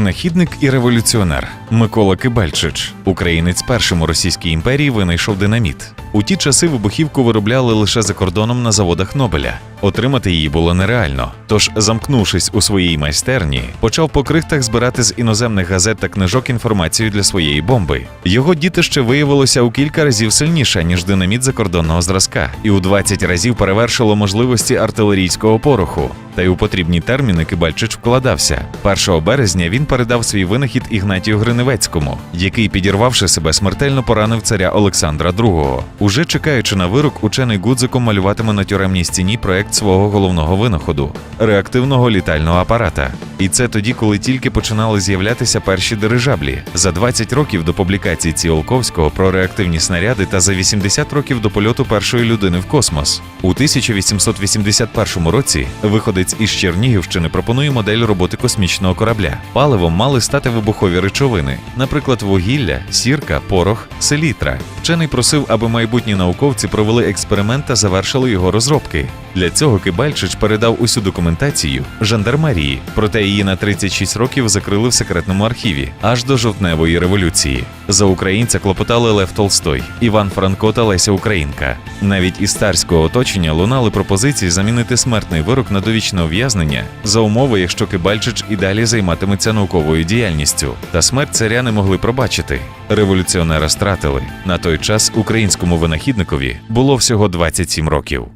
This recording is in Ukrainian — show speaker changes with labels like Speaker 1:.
Speaker 1: Винахідник і революціонер Микола Кибальчич, українець першим у Російській імперії винайшов динаміт. У ті часи вибухівку виробляли лише за кордоном на заводах Нобеля. Отримати її було нереально. Тож, замкнувшись у своїй майстерні, почав по крихтах збирати з іноземних газет та книжок інформацію для своєї бомби. Його дітище виявилося у кілька разів сильніше ніж динаміт закордонного зразка, і у 20 разів перевершило можливості артилерійського пороху. Та й у потрібні терміни Кибальчич вкладався. 1 березня він передав свій винахід Ігнатію Гриневецькому, який, підірвавши себе, смертельно поранив царя Олександра II. Уже чекаючи на вирок, учений Гудзиком малюватиме на тюремній стіні проект свого головного винаходу реактивного літального апарата. І це тоді, коли тільки починали з'являтися перші дирижаблі. За 20 років до публікації Ціолковського про реактивні снаряди та за 80 років до польоту першої людини в космос. У 1881 році виходець із Чернігівщини пропонує модель роботи космічного корабля. Паливом мали стати вибухові речовини, наприклад, вугілля, сірка, порох, селітра. Вчений просив, аби майбутні науковці провели експеримент та завершили його розробки. Для цього Кибальчич передав усю документацію жандармерії, проте її на 36 років закрили в секретному архіві аж до жовтневої революції. За українця клопотали Лев Толстой, Іван Франко та Леся Українка. Навіть із старського оточення лунали пропозиції замінити смертний вирок на довічне ув'язнення за умови, якщо Кибальчич і далі займатиметься науковою діяльністю. Та смерть царя не могли пробачити. Революціонера стратили. На той час українському винахідникові було всього 27 років.